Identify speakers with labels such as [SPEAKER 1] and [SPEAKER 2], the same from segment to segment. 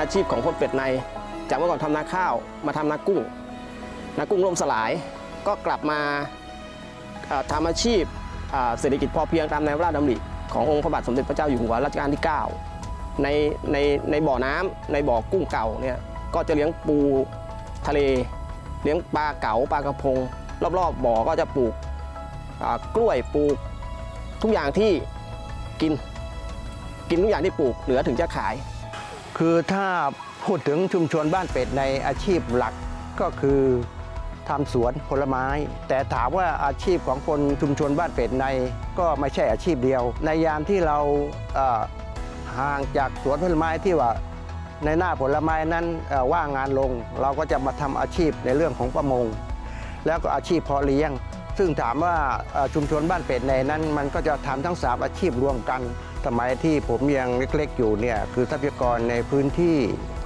[SPEAKER 1] อาชีพของคนเป็ดใน จากเมื่อก่อนทำนาข้าวมาทำนากุ้ง นากุ้งล่มสลาย ก็กลับมาทำอาชีพเศรษฐกิจพอเพียงตามแนวพระราชดำริขององค์พระบาทสมเด็จพระเจ้าอยู่หัวรัชกาลที่ 9 ในในในบ่อน้ำในบ่อกุ้งเก่าเนี่ยก็จะเลี้ยงปูทะเล เลี้ยงปลาเก๋าปลากระพง รอบๆบบ่อก็จะปลูกกล้วยปลูกทุกอย่างที่กิน กินทุกอย่างที่ปลูกเหลือถึงจะขาย
[SPEAKER 2] คือถ้าพูดถึงชุมชนบ้านเป็ดในอาชีพหลักก็คือทำสวนผลไม้ แต่ถามว่าอาชีพของคนชุมชนบ้านเป็ดในก็ไม่ใช่อาชีพเดียว ในยามที่เราห่างจากสวนผลไม้ที่ว่าในหน้าผลไม้นั้นว่างงานลง เราก็จะมาทำอาชีพในเรื่องของประมง แล้วก็อาชีพเพาะเลี้ยง ซึ่งถามว่าชุมชนบ้านเป็ดในนั้น มันก็จะทำทั้งสามอาชีพรวมกัน สมัยที่ผมยังเล็กๆอยู่เนี่ยคือทรัพยากรในพื้นที่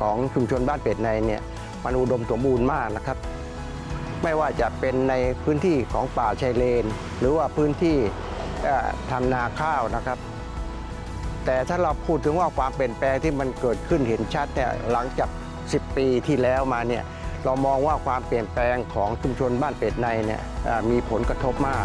[SPEAKER 2] ของชุมชนบ้านเป็ดในเนี่ยมันอุดมสมบูรณ์มากนะครับ ไม่ว่าจะเป็นในพื้นที่ของป่าชายเลน หรือว่าพื้นที่ทำนาข้าวนะครับ แต่ถ้าเราพูดถึงว่าความเปลี่ยนแปลงที่มันเกิดขึ้นเห็นชัดเนี่ยหลังจาก 10 ปีที่แล้วมาเนี่ยเรามองว่าความเปลี่ยนแปลงของชุมชนบ้านเป็ดในเนี่ยมีผลกระทบมาก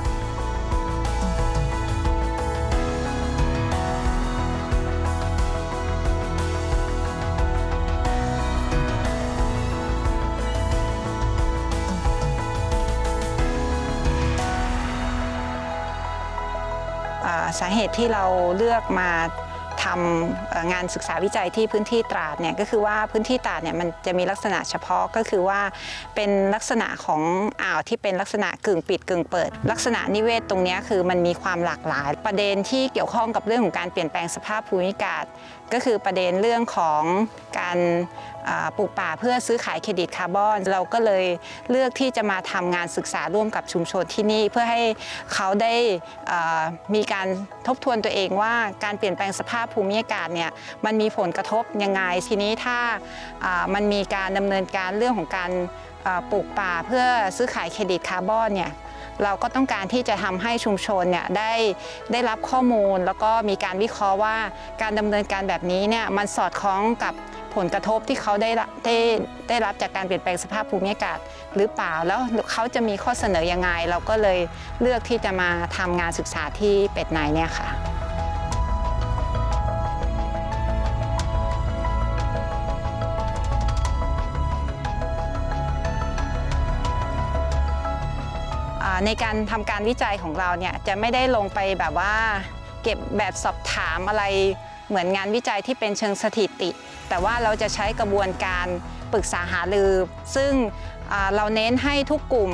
[SPEAKER 3] สาเหตุที่เราเลือกมาทำงานศึกษาวิจัยที่พื้นที่ตราดเนี่ยก็คือว่าพื้นที่ตราดเนี่ยมันจะมีลักษณะเฉพาะก็คือว่าเป็นลักษณะของอ่าวที่เป็นลักษณะกึ่งปิดกึ่งเปิด ลักษณะนิเวศตรงนี้คือมันมีความหลากหลาย ประเด็นที่เกี่ยวข้องกับเรื่องของการเปลี่ยนแปลงสภาพภูมิอากาศ ก็คือประเด็นเรื่องของการปลูกป่าเพื่อซื้อขายเครดิตคาร์บอน เราก็เลยเลือกที่จะมาทำงานศึกษาร่วมกับชุมชนที่นี่ เพื่อให้เขาได้มีการทบทวนตัวเองว่าการเปลี่ยนแปลงสภาพภูมิอากาศเนี่ยมันมีผลกระทบยังไงทีนี้ถ้ามันมีการดำเนินการเรื่องของการปลูกป่าเพื่อซื้อขายเครดิตคาร์บอนเนี่ย เราก็ต้องการที่จะทำให้ชุมชนเนี่ยได้ได้รับข้อมูล แล้วก็มีการวิเคราะห์ว่าการดำเนินการแบบนี้เนี่ยมันสอดคล้องกับผลกระทบที่เขาได้ได้ได้รับจากการเปลี่ยนแปลงสภาพภูมิอากาศหรือเปล่าแล้วเขาจะมีข้อเสนอยังไง เราก็เลยเลือกที่จะมาทำงานศึกษาที่เป็ดนายเนี่ยค่ะ ในการทำการวิจัยของเราเนี่ยจะไม่ได้ลงไปแบบว่า เก็บแบบสอบถามอะไรเหมือนงานวิจัยที่เป็นเชิงสถิติ แต่ว่าเราจะใช้กระบวนการปรึกษาหารือ ซึ่งเราเน้นให้ทุกกลุ่ม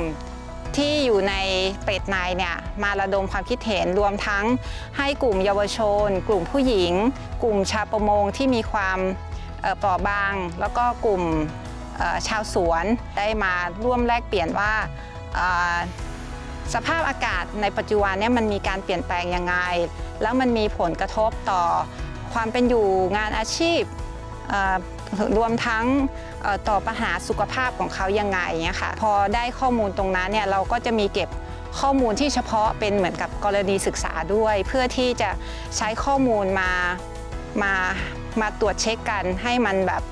[SPEAKER 3] ที่อยู่ในเป็ดนายเนี่ยมาระดมความคิดเห็นรวมทั้งให้กลุ่มเยาวชน กลุ่มผู้หญิง กลุ่มชาวประมงที่มีความเปราะบาง แล้วก็กลุ่มชาวสวนได้มาร่วมแลกเปลี่ยนว่า สภาพอากาศในปัจจุบันเนี่ยมันมีการเปลี่ยนแปลงยังไง แล้วมันมีผลกระทบต่อความเป็นอยู่งานอาชีพรวมทั้งต่อปัญหาสุขภาพของเขายังไงเนี่ยค่ะพอได้ข้อมูลตรงนั้นเนี่ยเราก็จะมีเก็บข้อมูลที่เฉพาะเป็นเหมือนกับกรณีศึกษาด้วย เพื่อที่จะใช้ข้อมูลมามามาตรวจเช็คกันให้มันแบบ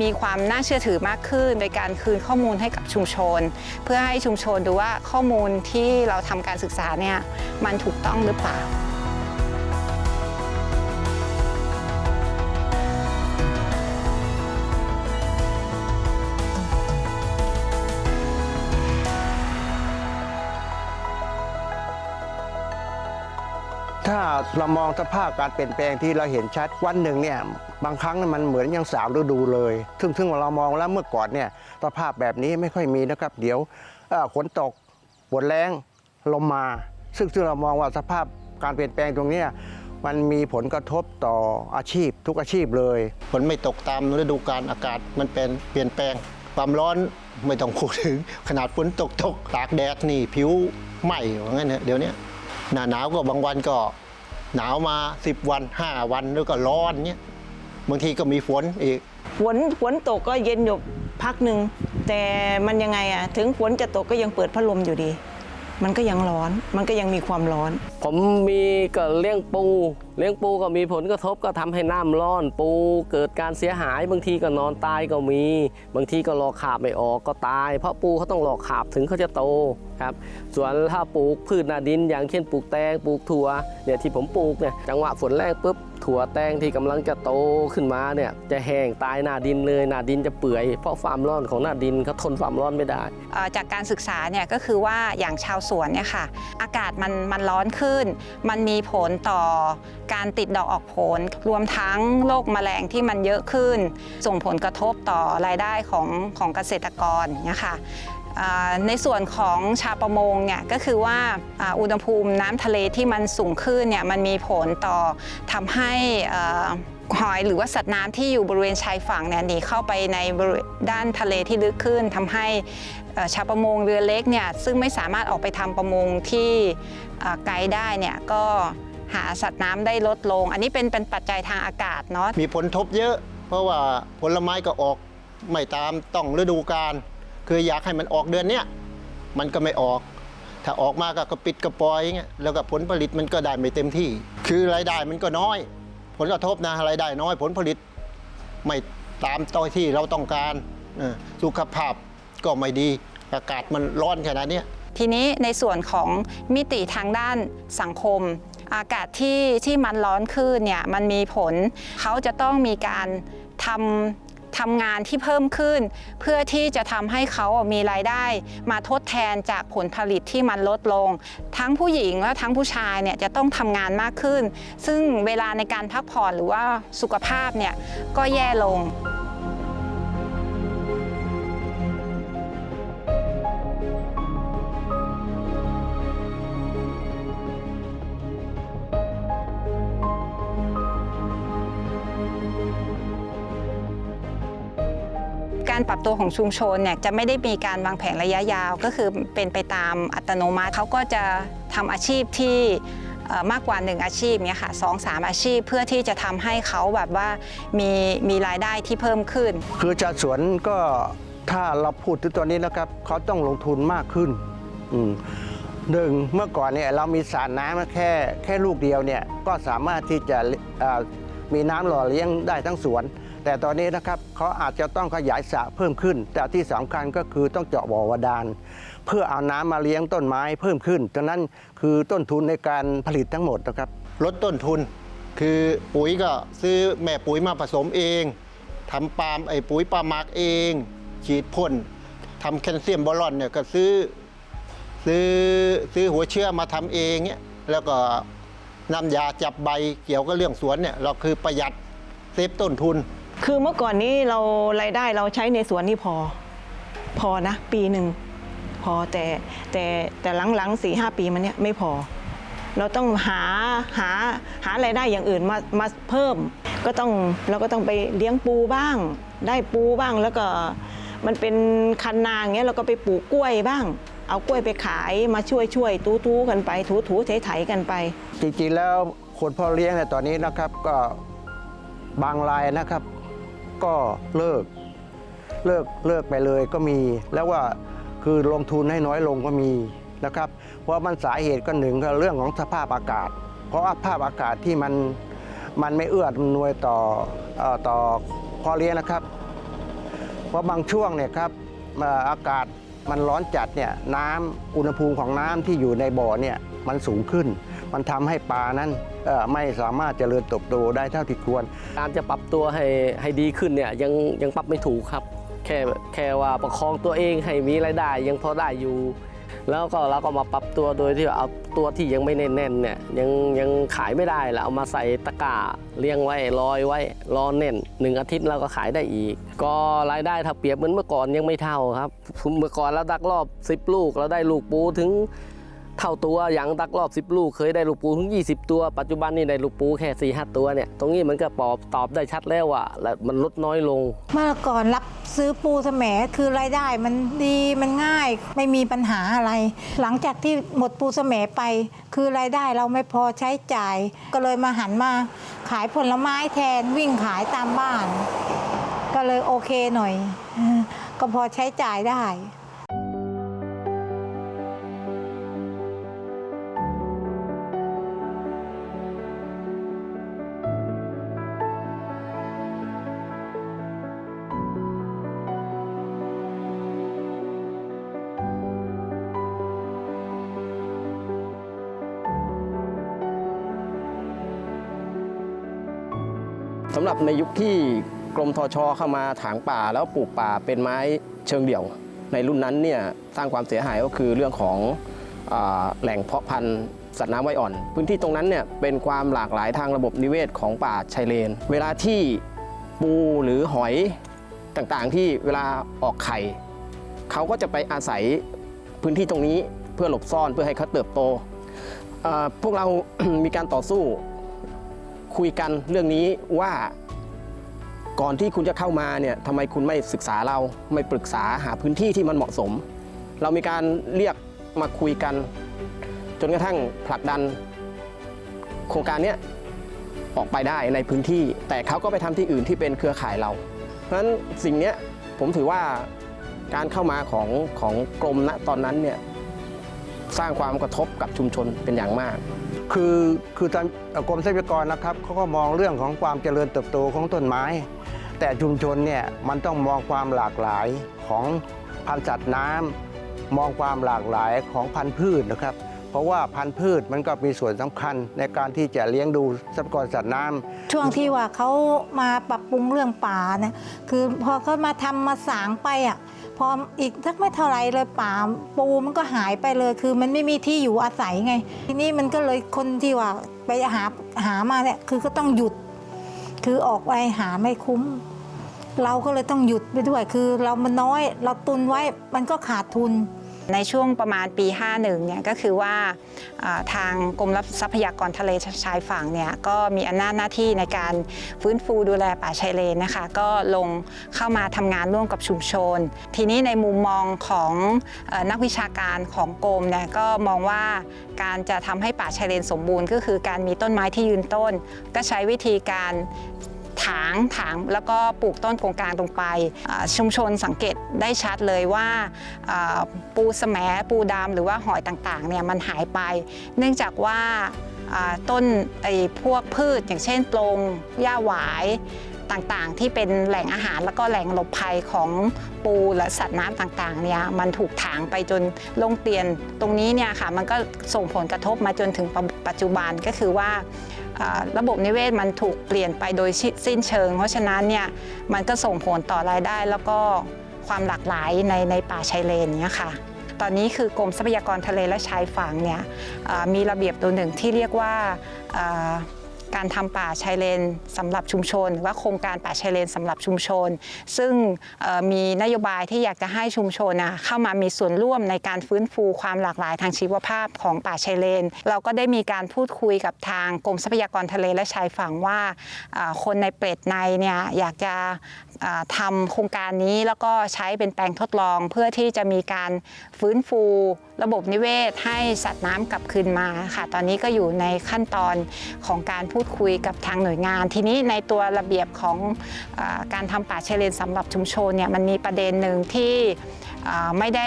[SPEAKER 3] มีความน่าเชื่อถือมากขึ้น โดยการคืนข้อมูลให้กับชุมชน เพื่อให้ชุมชนดูว่าข้อมูลที่เราทำการศึกษาเนี่ยมันถูกต้องหรือเปล่า
[SPEAKER 2] ถ้าเรามองสภาพการเปลี่ยนแปลงที่เราเห็นชัดวันหนึ่งเนี่ยบางครั้งมันเหมือนยังสามฤดูเลย ซึ่งซึ่งเรามองแล้วเมื่อก่อนเนี่ยสภาพแบบนี้ไม่ค่อยมีนะครับ เดี๋ยวฝนตกฝนแรงลมมา ซึ่งซึ่งเรามองว่าสภาพการเปลี่ยนแปลงตรงนี้มันมีผลกระทบต่ออาชีพทุกอาชีพเลย
[SPEAKER 4] ฝนไม่ตกตามฤดูกาลอากาศมันเป็นเปลี่ยนแปลง ความร้อนไม่ต้องพูดถึง ขนาดฝนตกตกตากแดดนี่ผิวไหม้ว่างั้นเถอะเดี๋ยวนี้ หน้าหนาวก็บางวันก็หนาวมา 10 วัน 5 วันแล้วก็ร้อนเนี้ยบางทีก็มีฝนอีก
[SPEAKER 5] ฝนฝนตกก็เย็นอยู่พักหนึ่งแต่มันยังไงอะถึงฝนจะตกก็ยังเปิดพัดลมอยู่ดี มันก็ยังร้อน มันก็ยังมีความร้อน
[SPEAKER 6] ผมมีก็เลี้ยงปู เลี้ยงปูก็มีผลกระทบก็ทำให้น้ำร้อน ปูเกิดการเสียหาย บางทีก็นอนตายก็มี บางทีก็รอขาบไม่ออกก็ตาย เพราะปูเขาต้องรอขาบถึงเขาจะโตครับ ส่วนถ้าปลูกพืชนาดิน อย่างเช่นปลูกแตงปลูกถั่วเนี่ยที่ผมปลูกเนี่ยจังหวะฝนแรงปุ๊บ ถั่วแตงที่กำลังจะโตขึ้นมาเนี่ยจะแห้งตายหน้าดินเลยหน้าดินจะเปื่อย เพราะความร้อนของหน้าดินเขาทนความร้อนไม่ได้
[SPEAKER 3] จากการศึกษาเนี่ยก็คือว่าอย่างชาวสวนเนี่ยค่ะ อากาศมันมันร้อนขึ้น มันมีผลต่อการติดดอกออกผล รวมทั้งโรคแมลงที่มันเยอะขึ้น ส่งผลกระทบต่อรายได้ของของเกษตรกรเนี่ยค่ะ ในส่วนของชาประมงเนี่ยก็คือว่าอุณหภูมิน้ำทะเลที่มันสูงขึ้นเนี่ยมันมีผลต่อทำให้หอยหรือว่าสัตว์น้ำที่อยู่บริเวณชายฝั่งเนี่ยหนีเข้าไปในด้านทะเลที่ลึกขึ้นทำให้ชาวประมงเรือเล็กเนี่ยซึ่งไม่สามารถออกไปทำประมงที่ไกลได้เนี่ยก็หาสัตว์น้ำได้ลดลง อันนี้เป็นเป็นปัจจัยทางอากาศเนาะ
[SPEAKER 4] มีผลทบเยอะ เพราะว่าผลไม้ก็ออกไม่ตามต้องฤดูกาล คืออยากให้มันออกเดือนเนี้ยมันก็ไม่ออก ถ้าออกมาก็กระปิดกระปอยอย่างเงี้ยแล้วก็ผลผลิตมันก็ได้ไม่เต็มที่ คือรายได้มันก็น้อย ผลกระทบนะรายได้น้อยผลผลิตไม่ตามต่อที่เราต้องการออสุขภาพก็ไม่ดีอากาศมันร้อนขนาดนี้
[SPEAKER 3] ทีนี้ในส่วนของมิติทางด้านสังคม อากาศที่ที่มันร้อนขึ้นเนี่ยมันมีผลเขาจะต้องมีการทำ ทำงานที่เพิ่มขึ้น เพื่อที่จะทำให้เขามีรายได้ มาทดแทนจากผลผลิตที่มันลดลง ทั้งผู้หญิงและทั้งผู้ชายเนี่ยจะต้องทำงานมากขึ้น ซึ่งเวลาในการพักผ่อนหรือว่าสุขภาพเนี่ยก็แย่ลง ปรับตัวของชุมชนเนี่ยจะไม่ได้มีการวางแผนระยะยาว ก็คือเป็นไปตามอัตโนมัติเขาก็จะทำอาชีพที่มากกว่า 1 อาชีพเนี่ยค่ะสองสามอาชีพเพื่อที่จะทำให้เขาแบบว่ามีมีรายได้ที่เพิ่มขึ้น
[SPEAKER 2] คือชาวสวนก็ถ้าเราพูดถึงตัวนี้นะครับเขาต้องลงทุนมากขึ้นหนึ่งเมื่อก่อนเนี่ยเรามีสารน้ำแค่แค่ลูกเดียวเนี่ยก็สามารถที่จะมีน้ำหล่อเลี้ยงได้ทั้งสวน แต่ตอนนี้นะครับเขาอาจจะต้องขยายสระเพิ่มขึ้น แต่ที่สำคัญก็คือต้องเจาะบ่อบาดาลเพื่อเอาน้ำมาเลี้ยงต้นไม้เพิ่มขึ้นดังนั้นคือต้นทุนในการผลิตทั้งหมดนะครับ
[SPEAKER 4] ลดต้นทุน คือปุ๋ยก็ซื้อแม่ปุ๋ยมาผสมเองทำปาล์มไอ้ปุ๋ยปาล์มหมักเอง ฉีดพ่นทำแคลเซียมบอลอนเนี่ยก็ซื้อซื้อซื้อหัวเชื้อมาทำเองเนี่ยแล้วก็น้ำยาจับใบเกี่ยวกับเรื่องสวนเนี่ยเราคือประหยัดเซฟต้นทุน
[SPEAKER 5] คือเมื่อก่อนนี้เรารายได้เราใช้ในสวนนี่พอ พอนะ ปีหนึ่งพอแต่แต่แต่หลังๆสี่ห้าปีมาเนี้ยไม่พอ เราต้องหาหาหารายได้อย่างอื่นมามาเพิ่ม ก็ต้องเราก็ต้องไปเลี้ยงปูบ้าง ได้ปูบ้างแล้วก็มันเป็นคันนาอย่างเงี้ยเราก็ไปปลูกกล้วยบ้าง เอากล้วยไปขายมาช่วยช่วยทูทูกันไป ถูถูๆไถกันไป
[SPEAKER 2] จริงๆแล้วคนพ่อเลี้ยงในยตอนนี้นะครับก็บางรายนะครับ ก็เลิก เลิกเลิกไปเลยก็มี แล้วว่าคือลงทุนให้น้อยลงก็มีนะครับ เพราะมันสาเหตุก็หนึ่งก็เรื่องของสภาพอากาศ เพราะสภาพอากาศที่มันมันไม่เอื้ออำนวยต่ออต่อพอเลี้ยงนะครับ เพราะบางช่วงเนี่ยครับอากาศมันร้อนจัดเนี่ยน้ำอุณหภูมิของน้ำที่อยู่ในบ่อเนี่ยมันสูงขึ้น มันทำให้ปลานั้นไม่สามารถเจริญเติบโตได้เท่าที่ควร
[SPEAKER 6] การจะปรับตัวให้ให้ดีขึ้นเนี่ยยังยังปรับไม่ถูกครับ แค่แค่ว่าประคองตัวเองให้มีรายได้ยังพอได้อยู่ แล้วก็เราก็มาปรับตัวโดยที่เอาตัวที่ยังไม่แน่นๆเนี่ยยังยังขายไม่ได้แล้วเอามาใส่ตะกร้าเลี้ยงไว้ลอยไว้รอแน่นหนึ่งอาทิตย์เราก็ขายได้อีก ก็รายได้ถ้าเปรียบเหมือนเมื่อก่อนยังไม่เท่าครับ เมื่อก่อนเราดักรอบ 10 ลูกเราได้ลูกปูถึง เท่าตัวอย่างตักรอบ 10 ลูกเคยได้ลูกปูถึง 20 ตัว ปัจจุบันนี่ได้ลูกปูแค่4ีหตัวเนี่ยตรงนี้มันก็ปอบตอบได้ชัดแล้วว่าแล้วมันลดน้อยลง
[SPEAKER 7] เมื่อก่อนรับซื้อปูแสมคือรายได้มันดีมันง่ายไม่มีปัญหาอะไร หลังจากที่หมดปูแสมไป คือรายได้เราไม่พอใช้จ่าย ก็เลยมาหันมาขายผลไม้แทนวิ่งขายตามบ้าน ก็เลยโอเคหน่อย ก็พอใช้จ่ายได้
[SPEAKER 1] สำหรับในยุคที่กรมทชเข้ามาถางป่าแล้วปลูกป่าเป็นไม้เชิงเดี่ยว ในรุ่นนั้นเนี่ยสร้างความเสียหายก็คือเรื่องของอแหล่งเพาะพันธุ์สัตว์น้ำไว้อ่อน พื้นที่ตรงนั้นเนี่ยเป็นความหลากหลายทางระบบนิเวศของป่าชายเลน เวลาที่ปูหรือหอยต่างๆ ที่เวลาออกไข่เขาก็จะไปอาศัยพื้นที่ตรงนี้เพื่อหลบซ่อนเพื่อให้เขาเติบโตพวกเรามีการต่อสู้ คุยกันเรื่องนี้ว่าก่อนที่คุณจะเข้ามาเนี่ยทำไมคุณไม่ศึกษาเราไม่ปรึกษาหาพื้นที่ที่มันเหมาะสม เรามีการเรียกมาคุยกัน จนกระทั่งผลักดัน โครงการเนี้ยออกไปได้ในพื้นที่ แต่เขาก็ไปทำที่อื่นที่เป็นเครือข่ายเรา เพราะฉะนั้นสิ่งเนี้ยผมถือว่าการเข้ามาของของกรมณตอนนั้นเนี่ยสร้างความกระทบกับชุมชนเป็นอย่างมาก
[SPEAKER 2] คือคือทางกรมทรัพยากรนะครับเขาก็มองเรื่องของความเจริญเติบโตของต้นไม้ แต่ชุมชนเนี่ยมันต้องมองความหลากหลายของพันธุ์สัตว์น้ำมองความหลากหลายของพันธุ์พืชนะครับ เพราะว่าพันธุ์พืชมันก็มีส่วนสำคัญในการที่จะเลี้ยงดูทรัพยากรสัตว์น้ำ
[SPEAKER 7] ช่วงที่ว่าเขามาปรับปรุงเรื่องป่าเนี่ยคือพอเขามาทำมาสางไปอะ พออีกสักไม่เท่าไรเลยป่าปูมันก็หายไปเลย คือมันไม่มีที่อยู่อาศัยไง ทีนี้มันก็เลยคนที่ว่าไปหาหามาเนี่ยคือก็ต้องหยุด คือออกไปหาไม่คุ้ม เราก็เลยต้องหยุดไปด้วย คือเรามันน้อย เราตุนไว้มันก็ขาดทุน
[SPEAKER 3] ในช่วงประมาณปี 51 เนี่ยก็คือว่าทางกรมทรัพยากรทะเลชายฝั่งเนี่ยก็มีอำนาจหน้าที่ในการฟื้นฟูดูแลป่าชายเลนนะคะ ก็ลงเข้ามาทำงานร่วมกับชุมชน ทีนี้ในมุมมองของนักวิชาการของกรมเนี่ยก็มองว่าการจะทำให้ป่าชายเลนสมบูรณ์ ก็คือการมีต้นไม้ที่ยืนต้น ก็ใช้วิธีการ ถางถางแล้วก็ปลูกต้นโกงกลางตรงไป ชุมชนสังเกตได้ชัดเลยว่าปูแสมปูดำหรือว่าหอยต่างๆเนี่ยมันหายไป เนื่องจากว่าต้นไอ้พวกพืชอย่างเช่นปลงหญ้าหวายต่างๆ ที่เป็นแหล่งอาหารแล้วก็แหล่งหลบภัยของปูและสัตว์น้ำต่างๆเนี่ยมันถูกถางไปจนลงเตียนตรงนี้เนี่ยค่ะมันก็ส่งผลกระทบมาจนถึงปัจจุบันก็คือว่า ระบบนิเวศมันถูกเปลี่ยนไปโดยสิ้นเชิง เพราะฉะนั้นเนี่ยมันก็ส่งผลต่อรายได้แล้วก็ความหลากหลายในในป่าชายเลนเนี้ยค่ะตอนนี้คือกรมทรัพยากรทะเลและชายฝั่งเนี่ยมีระเบียบตัวหนึ่งที่เรียกว่า การทำป่าชายเลนสำหรับชุมชนหรือว่าโครงการป่าชายเลนสำหรับชุมชน ซึ่งมีนโยบายที่อยากจะให้ชุมชนเข้ามามีส่วนร่วมในการฟื้นฟูความหลากหลายทางชีวภาพของป่าชายเลน เราก็ได้มีการพูดคุยกับทางกรมทรัพยากรทะเลและชายฝั่งว่าคนในเปรตในเนี่ยอยากจะทำโครงการนี้แล้วก็ใช้เป็นแปลงทดลอง เพื่อที่จะมีการฟื้นฟู ระบบนิเวศ ให้สัตว์น้ำกลับคืนมาค่ะตอนนี้ก็อยู่ในขั้นตอนของการพูพูดคุยกับทางหน่วยงาน ทีนี้ในตัวระเบียบของอการทำป่าชายเลนสำหรับชุมชนเนี่ยมันมีประเด็นหนึ่งที่ไม่ได้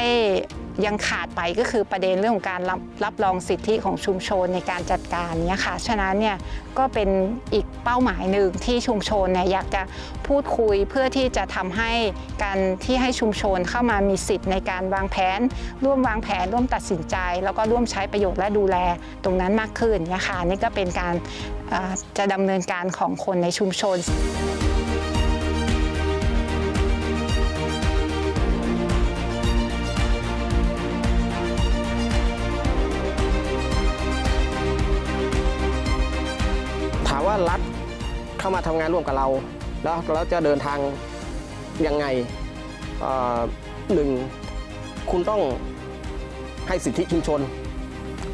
[SPEAKER 3] ยังขาดไปก็คือประเด็นเรื่องของการรับรับรองสิทธิของชุมชนในการจัดการเนี่ยค่ะ ฉะนั้นเนี่ยก็เป็นอีก เป้าหมายหนึ่งที่ชุมชนเนี่ยอยากจะพูดคุยเพื่อที่จะทำให้การที่ให้ชุมชนเข้ามามีสิทธิ์ในการวางแผน ร่วมวางแผนร่วมตัดสินใจ แล้วก็ร่วมใช้ประโยชน์และดูแลตรงนั้นมากขึ้นนี่ยค่ะนี่ก็เป็นการจะดำเนินการของคนในชุมชน
[SPEAKER 1] ถามว่ารัฐ เข้ามาทำงานร่วมกับเรา แล้วเราจะเดินทางยังไงหนึ่งคุณต้องให้สิทธิชุมชน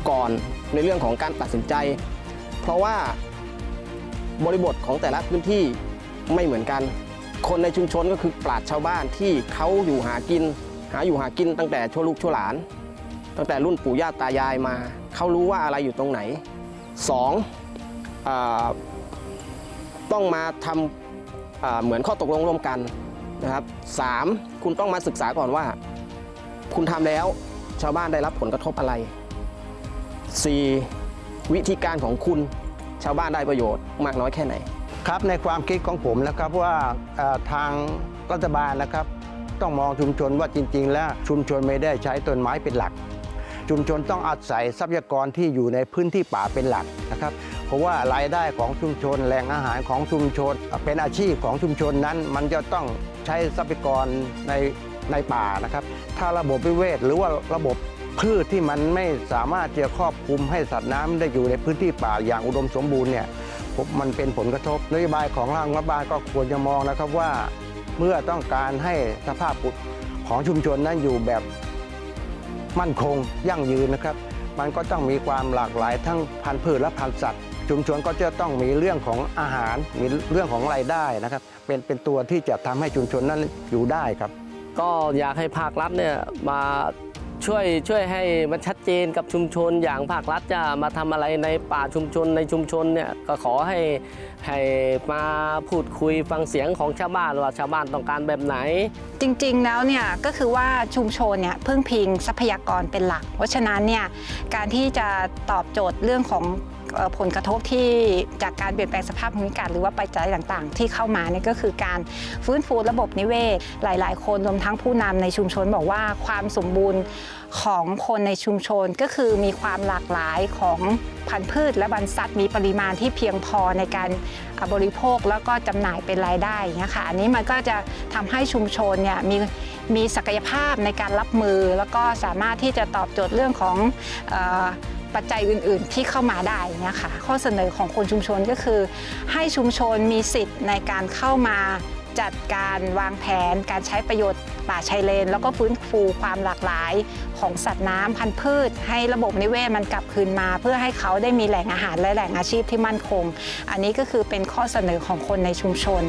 [SPEAKER 1] ก่อนในเรื่องของการตัดสินใจ เพราะว่าบริบทของแต่ละพื้นที่ไม่เหมือนกัน คนในชุมชนก็คือปราชชาวบ้านที่เขาอยู่หากิน หาอยู่หากินตั้งแต่ชั่วลูกชั่วหลาน ตั้งแต่รุ่นปู่ย่าตายายมา เขารู้ว่าอะไรอยู่ตรงไหนสอง ต้องมาทำเหมือนข้อตกลงร่วมกันนะครับสามคุณต้องมาศึกษาก่อนว่า คุณทำแล้วชาวบ้านได้รับผลกระทบอะไร 4. วิธีการของคุณชาวบ้านได้ประโยชน์มากน้อยแค่ไหน
[SPEAKER 2] ครับในความคิดของผมนะครับว่าทางรัฐบาลนะครับ ต้องมองชุมชนว่าจริง ๆ แล้วชุมชนไม่ได้ใช้ต้นไม้เป็นหลัก ชุมชนต้องอาศัยทรัพยากรที่อยู่ในพื้นที่ป่าเป็นหลักนะครับ ราะว่ารายได้ของชุมชนแหล่งอาหารของชุมชน เป็นอาชีพของชุมชนนั้น มันจะต้องใช้ทรัพยากรในในป่านะครับ ถ้าระบบวิเวศหรือว่าระบบพืชที่มันไม่สามารถจะครอบคลุมให้สัตว์น้ำได้อยู่ในพื้นที่ป่าอย่างอุดมสมบูรณ์เนี่ยผมมันเป็นผลกระทบนโยบายของทางรัฐบาลก็ควรจะมองนะครับว่า เมื่อต้องการให้สภาพของชุมชนนั้นอยู่แบบมั่นคงยั่งยืนนะครับ มันก็ต้องมีความหลากหลายทั้งพันธุ์พืชและพันธุ์สัตว์ ชุมชนก็จะต้องมีเรื่องของอาหาร มีเรื่องของรายได้นะครับ เป็นเป็นตัวที่จะทำให้ชุมชนนั้นอยู่ได้ครับ
[SPEAKER 6] ก็อยากให้ภาครัฐเนี่ยมาช่วยช่วยให้มันชัดเจนกับชุมชนอย่างภาครัฐจะมาทำอะไรในป่าชุมชนในชุมชนเนี่ยก็ขอให้ให้มาพูดคุยฟังเสียงของชาวบ้านว่าชาวบ้านต้องการแบบไหน
[SPEAKER 3] จริงๆแล้วเนี่ยก็คือว่าชุมชนเนี่ยพึ่งพิงทรัพยากรเป็นหลัก เพราะฉะนั้นเนี่ยการที่จะตอบโจทย์เรื่องของเอ่อ ผลกระทบที่จากการเปลี่ยนแปลงสภาพภูมิอากาศหรือว่าปัจจัยต่างๆ ที่เข้ามาเนี่ยก็คือการฟื้นฟูระบบนิเวศ หลาย ๆ คนรวมทั้งผู้นำในชุมชนบอกว่าความสมบูรณ์ของคนในชุมชนก็คือมีความหลากหลายของพันธุ์พืช และบรรสัตว์มีปริมาณที่เพียงพอในการบริโภคแล้วก็จำหน่ายเป็นรายได้อย่างเงี้ยค่ะอันนี้มันก็จะทำให้ชุมชนเนี่ยมีมีศักยภาพในการรับมือ แล้วก็สามารถที่จะตอบโจทย์เรื่องของ ปัจจัยอื่น ๆ ที่เข้ามาได้เนี่ยค่ะข้อเสนอของคนชุมชนก็คือ ให้ชุมชนมีสิทธิ์ในการเข้ามาจัดการวางแผนการใช้ประโยชน์ป่าชายเลน แล้วก็ฟื้นฟูความหลากหลายของสัตว์น้ำพันธุ์พืช ให้ระบบนิเวศมันกลับคืนมา เพื่อให้เขาได้มีแหล่งอาหารและแหล่งอาชีพที่มั่นคง อันนี้ก็คือเป็นข้อเสนอของคนในชุมชน